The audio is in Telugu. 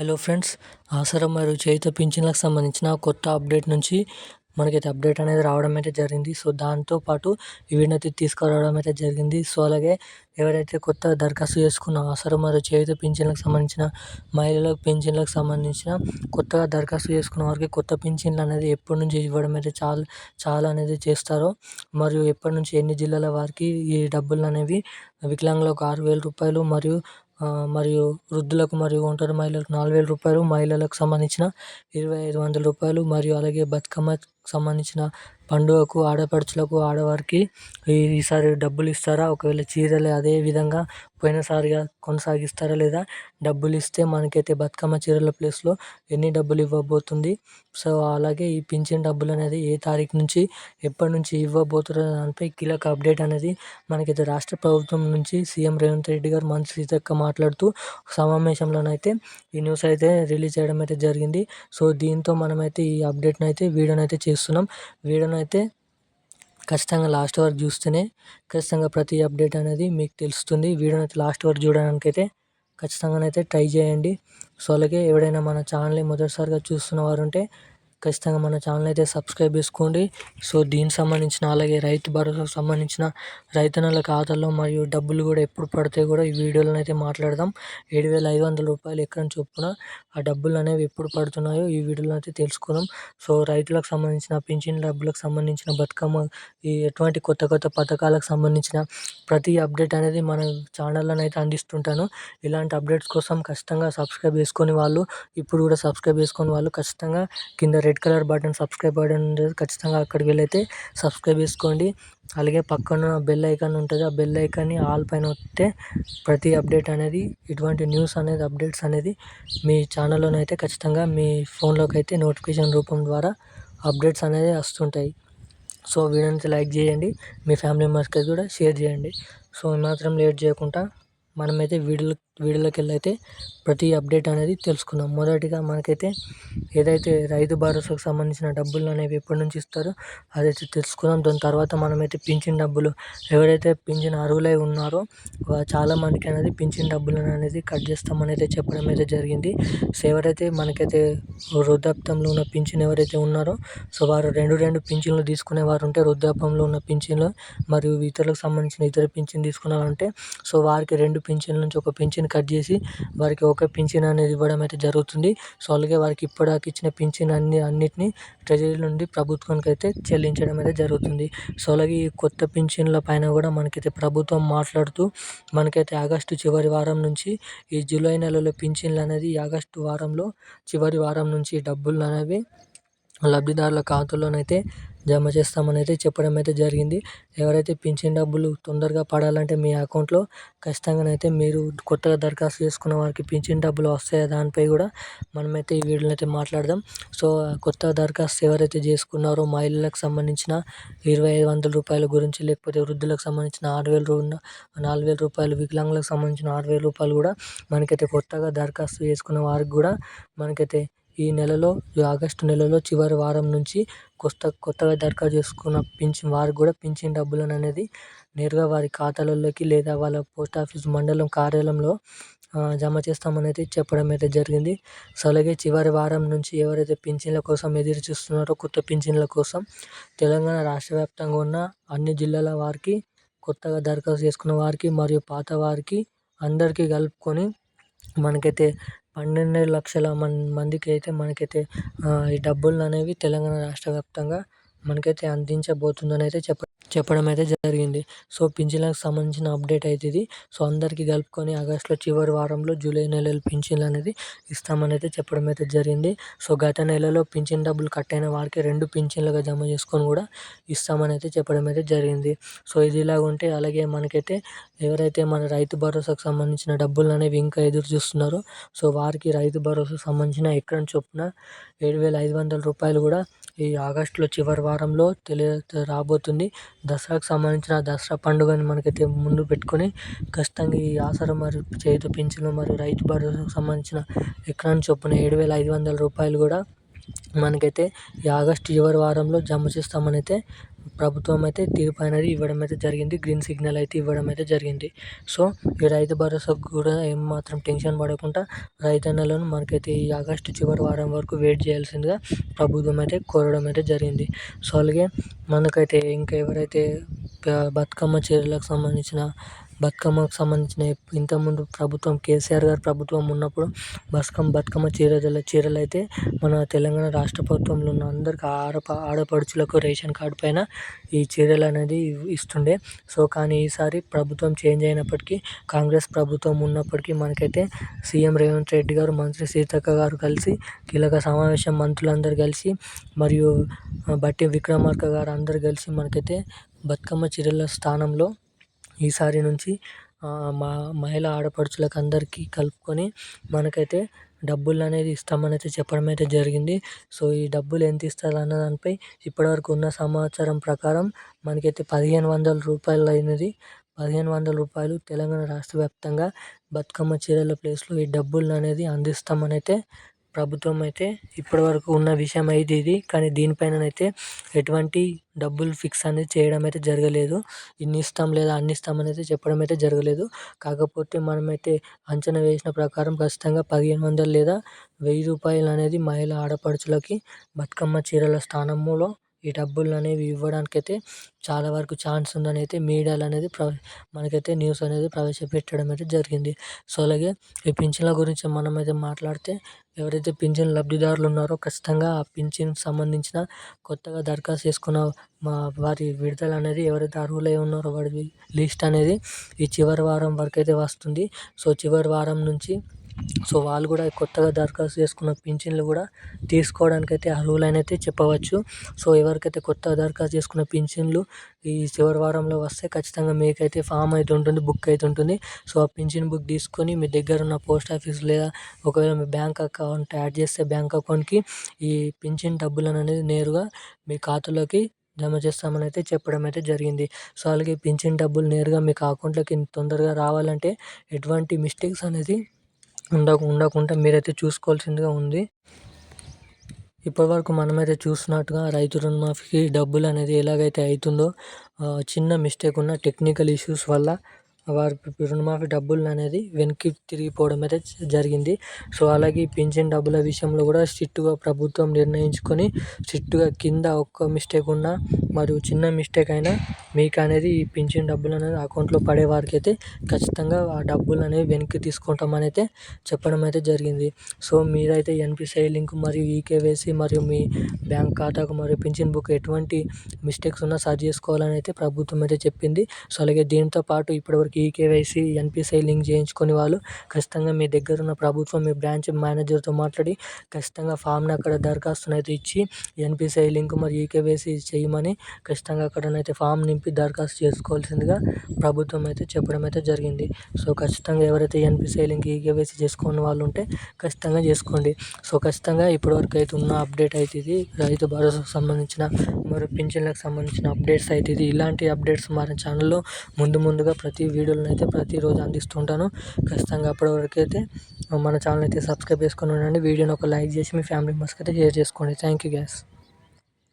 హలో ఫ్రెండ్స్ ఆసరా మరియు చేయుత పింఛన్లకు సంబంధించిన కొత్త అప్డేట్ నుంచి మనకైతే అప్డేట్ అనేది రావడం అయితే జరిగింది. సో దాంతో పాటు ఈ అయితే తీసుకురావడం అయితే జరిగింది. సో అలాగే ఎవరైతే కొత్త దరఖాస్తు చేసుకున్న అవసరం మరియు చేయుత పింఛన్లకు సంబంధించిన మహిళల పింఛన్లకు సంబంధించిన కొత్తగా దరఖాస్తు చేసుకున్న వారికి కొత్త పింఛన్లు అనేది ఎప్పటి నుంచి ఇవ్వడం అయితే చాలా చాలా అనేది చేస్తారో మరియు ఎప్పటి నుంచి ఎన్ని జిల్లాల వారికి ఈ డబ్బులు అనేవి వికలాంగులకు ఆరు వేల రూపాయలు మరియు మరియు వృద్ధులకు మరియు ఒంటరి మహిళలకు నాలుగు వేల రూపాయలు మహిళలకు సంబంధించిన ఇరవై ఐదు వందల రూపాయలు మరియు అలాగే బతుకమ్మకు సంబంధించిన పండుగకు ఆడపడుచులకు ఆడవారికి ఈసారి డబ్బులు ఇస్తారా? ఒకవేళ చీరలు అదే విధంగా పోయినసారిగా కొనసాగిస్తారా లేదా? డబ్బులు ఇస్తే మనకైతే బతుకమ్మ చీరల ప్లేస్లో ఎన్ని డబ్బులు ఇవ్వబోతుంది? సో అలాగే ఈ పింఛన్ డబ్బులు అనేది ఏ తారీఖు నుంచి ఎప్పటి నుంచి ఇవ్వబోతున్నారు దానిపై కీలక అప్డేట్ అనేది మనకైతే రాష్ట్ర ప్రభుత్వం నుంచి సీఎం రేవంత్ రెడ్డి గారు మంత్రి సీతక్క మాట్లాడుతూ సమావేశంలోనైతే ఈ న్యూస్ అయితే రిలీజ్ చేయడం అయితే జరిగింది. సో దీంతో మనమైతే ఈ అప్డేట్ని అయితే వీడియోని అయితే చేస్తున్నాం. వీడియోని అయితే ఖచ్చితంగా లాస్ట్ వరకు చూస్తేనే ఖచ్చితంగా ప్రతి అప్డేట్ అనేది మీకు తెలుస్తుంది. వీడియోని అయితే లాస్ట్ వరకు చూడడానికి అయితే ఖచ్చితంగా అయితే ట్రై చేయండి. సో అలాగే ఎవరైనా మన ఛానల్ని మొదటిసారిగా చూస్తున్న వారు ఉంటే ఖచ్చితంగా మన ఛానల్ అయితే సబ్స్క్రైబ్ చేసుకోండి. సో దీనికి సంబంధించిన అలాగే రైతు భరోసాకు సంబంధించిన రైతన్నల ఖాతాల్లో మరియు డబ్బులు కూడా ఎప్పుడు పడితే కూడా ఈ వీడియోలో అయితే మాట్లాడదాం. ఏడు వేల ఐదు వందల రూపాయలు ఎక్కడ చొప్పున ఆ డబ్బులు అనేవి ఎప్పుడు పడుతున్నాయో ఈ వీడియోలో అయితే తెలుసుకున్నాం సో రైతులకు సంబంధించిన పింఛన్ డబ్బులకు సంబంధించిన బతుకమ్మ ఈ ఎటువంటి కొత్త కొత్త పథకాలకు సంబంధించిన ప్రతి అప్డేట్ అనేది మన ఛానల్లో అయితే అందిస్తుంటాను. ఇలాంటి అప్డేట్స్ కోసం ఖచ్చితంగా సబ్స్క్రైబ్ చేసుకొని వాళ్ళు ఇప్పుడు కూడా సబ్స్క్రైబ్ చేసుకొని వాళ్ళు ఖచ్చితంగా కింద red colour button subscribe button ఖచ్చితంగా అక్కడికి వెళ్ళి అయితే సబ్స్క్రైబ్ చేసుకోండి. అలాగే పక్కన బెల్ ఐకాన్ ఉంటుంది. ఆ బెల్ ఐకాన్ని ఆల్ పైన వస్తే ప్రతి అప్డేట్ అనేది ఇటువంటి న్యూస్ అనేది అప్డేట్స్ అనేది మీ ఛానల్లోనైతే ఖచ్చితంగా మీ ఫోన్లోకి అయితే నోటిఫికేషన్ రూపం ద్వారా అప్డేట్స్ అనేది వస్తుంటాయి. సో వీడియోని లైక్ చేయండి. మీ ఫ్యామిలీ మెంబర్స్కి కూడా షేర్ చేయండి. సో మాత్రం లేట్ చేయకుండా మనమైతే వీడియో వీడియోలోకి వెళ్ళి అయితే ప్రతి అప్డేట్ అనేది తెలుసుకున్నాం. మొదటిగా మనకైతే ఏదైతే రైతు భరోసాకు సంబంధించిన డబ్బులు అనేవి ఎప్పటి నుంచి ఇస్తారో అదైతే తెలుసుకున్నాం. దాని తర్వాత మనమైతే పింఛన్ డబ్బులు ఎవరైతే పింఛన్ అర్హులై ఉన్నారో చాలా మందికి అనేది పింఛన్ డబ్బులు అనేది కట్ చేస్తామని అయితే చెప్పడం అయితే జరిగింది. సో ఎవరైతే మనకైతే వృద్ధాప్యంలో ఉన్న పింఛన్ ఎవరైతే ఉన్నారో సో వారు రెండు రెండు పింఛన్లు తీసుకునే వారు ఉంటే వృద్ధాప్యంలో ఉన్న పింఛన్లు మరియు ఇతరులకు సంబంధించిన ఇతర పింఛన్ తీసుకున్నారంటే సో వారికి రెండు పింఛన్ నుంచి ఒక పింఛన్ కట్ చేసి వారికి ఒక పింఛన్ అనేది ఇవ్వడం అయితే జరుగుతుంది. సో అలాగే వారికి ఇప్పటిదాకా ఇచ్చిన పింఛన్ అన్ని అన్నిటిని ట్రెజరీ నుండి ప్రభుత్వానికి అయితే చెల్లించడం అయితే జరుగుతుంది. సో అలాగే ఈ కొత్త పింఛన్ల పైన కూడా మనకైతే ప్రభుత్వం మాట్లాడుతూ మనకైతే ఆగస్టు చివరి వారం నుంచి ఈ జూలై నెలలో పింఛన్లు అనేది ఆగస్టు వారంలో చివరి వారం నుంచి డబ్బులు అనేవి లబ్ధిదారుల ఖాతాలోనైతే జమ చేస్తామనైతే చెప్పడం అయితే జరిగింది. ఎవరైతే పింఛన్ డబ్బులు తొందరగా పడాలంటే మీ అకౌంట్లో ఖచ్చితంగానైతే మీరు కొత్తగా దరఖాస్తు చేసుకున్న వారికి పింఛన్ డబ్బులు వస్తాయా? దానిపై కూడా మనమైతే ఈ వీడియోలో అయితే మాట్లాడదాం. సో కొత్త దరఖాస్తు ఎవరైతే చేసుకున్నారో మహిళలకు సంబంధించిన ఇరవై ఐదు వందల రూపాయల గురించి లేకపోతే వృద్ధులకు సంబంధించిన ఆరు వేల రూ నాలుగు వేల రూపాయలు వికలాంగులకు సంబంధించిన ఆరు వేల రూపాయలు కూడా మనకైతే కొత్తగా దరఖాస్తు చేసుకున్న వారికి కూడా మనకైతే ఈ నెలలో ఈ ఆగస్టు నెలలో చివరి వారం నుంచి కొత్త కొత్తగా దరఖాస్తు చేసుకున్న పింఛన్ వారికి కూడా పింఛన్ డబ్బులను అనేది నేరుగా వారి ఖాతాలలోకి లేదా వాళ్ళ పోస్ట్ ఆఫీస్ మండలం కార్యాలయంలో జమ చేస్తామనేది చెప్పడం అయితే జరిగింది. సో అలాగే చివరి వారం నుంచి ఎవరైతే పింఛన్ల కోసం ఎదురు చూస్తున్నారో కొత్త పింఛన్ల కోసం తెలంగాణ రాష్ట్ర వ్యాప్తంగా ఉన్న అన్ని జిల్లాల వారికి కొత్తగా దరఖాస్తు చేసుకున్న వారికి మరియు పాత వారికి అందరికీ కలుపుకొని మనకైతే పన్నెండు లక్షల మందికి అయితే మనకైతే ఈ డబ్బులు అనేవి తెలంగాణ రాష్ట్ర వ్యాప్తంగా మనకైతే అందించబోతుందని అయితే చెప్ప చెప్పడం అయితే జరిగింది. సో పింఛన్లకు సంబంధించిన అప్డేట్ అయితే ఇది. సో అందరికీ కలుపుకొని ఆగస్టులో చివరి వారంలో జూలై నెలలో పింఛన్లు అనేది ఇస్తామని అయితే చెప్పడం అయితే జరిగింది. సో గత నెలలో పింఛన్ డబ్బులు కట్ అయిన వారికి రెండు పింఛన్లుగా జమ చేసుకొని కూడా ఇస్తామని అయితే చెప్పడం అయితే జరిగింది. సో ఇది ఇలాగ ఉంటే అలాగే మనకైతే ఎవరైతే మన రైతు భరోసాకు సంబంధించిన డబ్బులు అనేవి ఇంకా ఎదురు చూస్తున్నారో సో వారికి రైతు భరోసాకు సంబంధించిన ఎక్కడ చొప్పున ఏడు వేల ఐదు వందల రూపాయలు కూడా ఈ ఆగస్టులో చివరి వారంలో తెలియ రాబోతుంది. దసరాకు సంబంధించిన దసరా పండుగని మనకైతే ముందు పెట్టుకొని ఖచ్చితంగా ఈ ఆసరా మరియు చేతి పింఛను మరియు రైతు భరోసాకు సంబంధించిన ఎకరానికి చొప్పున ఏడు వేల ఐదు వందల రూపాయలు కూడా మనకైతే ఈ ఆగస్టు చివరి వారంలో జమ చేస్తామని అయితే ప్రభుత్వం అయితే తీర్పు అనేది ఇవ్వడం అయితే జరిగింది. గ్రీన్ సిగ్నల్ అయితే ఇవ్వడం అయితే జరిగింది. సో ఈ రైతు భరోసాకు కూడా ఏమాత్రం టెన్షన్ పడకుండా రైతన్నలను మనకైతే ఈ ఆగస్టు చివరి వారం వరకు వెయిట్ చేయాల్సిందిగా ప్రభుత్వం అయితే కోరడం అయితే జరిగింది. సో అలాగే మనకైతే ఇంకా ఎవరైతే బతుకమ్మ చీరలకు సంబంధించిన బతుకమ్మకు సంబంధించిన ఇంతకుముందు ప్రభుత్వం కేసీఆర్ గారు ప్రభుత్వం ఉన్నప్పుడు బతుకమ్మ బతుకమ్మ చీరల చీరలు అయితే మన తెలంగాణ రాష్ట్ర ప్రభుత్వంలో ఉన్న అందరికి ఆడప ఆడపడుచులకు రేషన్ కార్డు పైన ఈ చీరలు అనేది ఇస్తుండే. సో కానీ ఈసారి ప్రభుత్వం చేంజ్ అయినప్పటికీ కాంగ్రెస్ ప్రభుత్వం ఉన్నప్పటికీ మనకైతే సీఎం రేవంత్ రెడ్డి గారు మంత్రి సీతక్క గారు కలిసి కీలక సమావేశం మంత్రులందరూ కలిసి మరియు బట్టి విక్రమార్క గారు అందరు కలిసి మనకైతే బతుకమ్మ చీరల స్థానంలో ఈసారి నుంచి మా మహిళా ఆడపడుచులకు అందరికీ కలుపుకొని మనకైతే డబ్బులు అనేది ఇస్తామని అయితే చెప్పడం అయితే జరిగింది. సో ఈ డబ్బులు ఎంత ఇస్తారు అన్న దానిపై ఇప్పటివరకు ఉన్న సమాచారం ప్రకారం మనకైతే పదిహేను వందల రూపాయలు అయినది పదిహేను వందల రూపాయలు తెలంగాణ రాష్ట్ర వ్యాప్తంగా బతుకమ్మ చీరల ప్లేస్లో ఈ డబ్బులు అనేది అందిస్తామని అయితే ప్రభుత్వం అయితే ఇప్పటివరకు ఉన్న విషయం అయితే ఇది. కానీ దీనిపైన అయితే ఎటువంటి డబ్బులు ఫిక్స్ అనేది చేయడం అయితే జరగలేదు. ఇన్ని ఇస్తాం లేదా అన్ని ఇస్తాం అనేది చెప్పడం అయితే జరగలేదు. కాకపోతే మనమైతే అంచనా వేసిన ప్రకారం ఖచ్చితంగా పదిహేను వందలు లేదా వెయ్యి రూపాయలు అనేది మహిళా ఆడపడుచులకి బతుకమ్మ చీరల స్థానంలో ఈ డబ్బులు అనేవి ఇవ్వడానికి అయితే చాలా వరకు ఛాన్స్ ఉందని అయితే మీడియాలు అనేది ప్ర మనకైతే న్యూస్ అనేది ప్రవేశపెట్టడం అయితే జరిగింది. సో అలాగే ఈ పింఛన్ల గురించి మనం అయితే మాట్లాడితే ఎవరైతే పింఛన్ లబ్ధిదారులు ఉన్నారో ఖచ్చితంగా ఆ పింఛన్కి సంబంధించిన కొత్తగా దరఖాస్తు చేసుకున్న మా వారి విడుదల అనేది ఎవరైతే అర్హులై ఉన్నారో వారి లిస్ట్ అనేది ఈ చివరి వారం వరకు అయితే వస్తుంది. సో చివరి వారం నుంచి సో వాళ్ళు కూడా కొత్తగా దరఖాస్తు చేసుకున్న పింఛన్లు కూడా తీసుకోవడానికి అయితే అయితే చెప్పవచ్చు. సో ఎవరికైతే కొత్తగా దరఖాస్తు చేసుకున్న పింఛన్లు ఈ చివరి వారంలో వస్తే ఖచ్చితంగా మీకైతే ఫామ్ అయితే ఉంటుంది బుక్ అయితే ఉంటుంది. సో ఆ పింఛన్ బుక్ తీసుకొని మీ దగ్గర ఉన్న పోస్ట్ ఆఫీస్ లేదా ఒకవేళ మీ బ్యాంక్ అకౌంట్ యాడ్ చేస్తే బ్యాంక్ అకౌంట్కి ఈ పింఛన్ డబ్బులను అనేది నేరుగా మీ ఖాతాలోకి జమ చేస్తామని అయితే చెప్పడం అయితే జరిగింది. సో అలాగే పింఛన్ డబ్బులు నేరుగా మీకు అకౌంట్లోకి తొందరగా రావాలంటే ఎటువంటి మిస్టేక్స్ అనేది ఉండ ఉండకుండా మీరైతే చూసుకోవాల్సిందిగా ఉంది. ఇప్పటివరకు మనమైతే చూస్తున్నట్టుగా రైతు రుణమాఫీకి డబ్బులు అనేది ఎలాగైతే అవుతుందో చిన్న మిస్టేక్ ఉన్న టెక్నికల్ ఇష్యూస్ వల్ల వారి రుణమాఫీ డబ్బులు అనేది వెనక్కి తిరిగిపోవడం అయితే జరిగింది. సో అలాగే పింఛన్ డబ్బుల విషయంలో కూడా స్ట్రిక్ట్గా ప్రభుత్వం నిర్ణయించుకొని స్ట్రిక్ట్గా కింద ఒక్క మిస్టేక్ ఉన్న మరియు చిన్న మిస్టేక్ అయినా మీకు అనేది ఈ పింఛన్ డబ్బులు అనేది అకౌంట్లో పడే వారికి అయితే ఖచ్చితంగా ఆ డబ్బులు అనేవి వెనక్కి తీసుకుంటామని అయితే చెప్పడం అయితే జరిగింది. సో మీరైతే ఎన్పిసిఐ లింక్ మరియు ఈకేవైసీ మరియు మీ బ్యాంక్ ఖాతాకు మరియు పింఛన్ బుక్ ఎటువంటి మిస్టేక్స్ ఉన్నా సరి చేసుకోవాలని అయితే ప్రభుత్వం అయితే చెప్పింది. సో అలాగే దీంతో పాటు ఇప్పటివరకు ఈకేవైసీ ఎన్పిసిఐ లింక్ చేయించుకునే వాళ్ళు ఖచ్చితంగా మీ దగ్గర ఉన్న ప్రభుత్వం మీ బ్రాంచ్ మేనేజర్తో మాట్లాడి ఖచ్చితంగా ఫామ్ని అక్కడ దరఖాస్తును అయితే ఇచ్చి ఎన్పిసిఐ లింక్ మరియు ఈకేవైసీ చేయమని ఖచ్చితంగా అక్కడనైతే ఫామ్ నింపి దరఖాస్తు చేసుకోవాల్సిందిగా ప్రభుత్వం అయితే చెప్పడం అయితే జరిగింది. సో ఖచ్చితంగా ఎవరైతే ఎన్పిసిఐ లింక్ ఈకేవైసీ చేసుకున్న వాళ్ళు ఉంటే ఖచ్చితంగా చేసుకోండి. సో ఖచ్చితంగా ఇప్పటివరకు అయితే ఉన్న అప్డేట్ అయితే ఇది. రైతు భరోసాకు సంబంధించిన మరి పింఛన్లకు సంబంధించిన అప్డేట్స్ అయితే ఇది. ఇలాంటి అప్డేట్స్ మన ఛానల్లో ముందు ముందుగా ప్రతి వీడియోలను అయితే ప్రతిరోజు అందిస్తుంటాను. ఖచ్చితంగా అప్పటివరకు అయితే మన ఛానల్ అయితే సబ్స్క్రైబ్ చేసుకొని ఉండండి. వీడియోని ఒక లైక్ చేసి మీ ఫ్యామిలీ మెంబర్స్కి అయితే షేర్ చేసుకోండి. Thank you guys.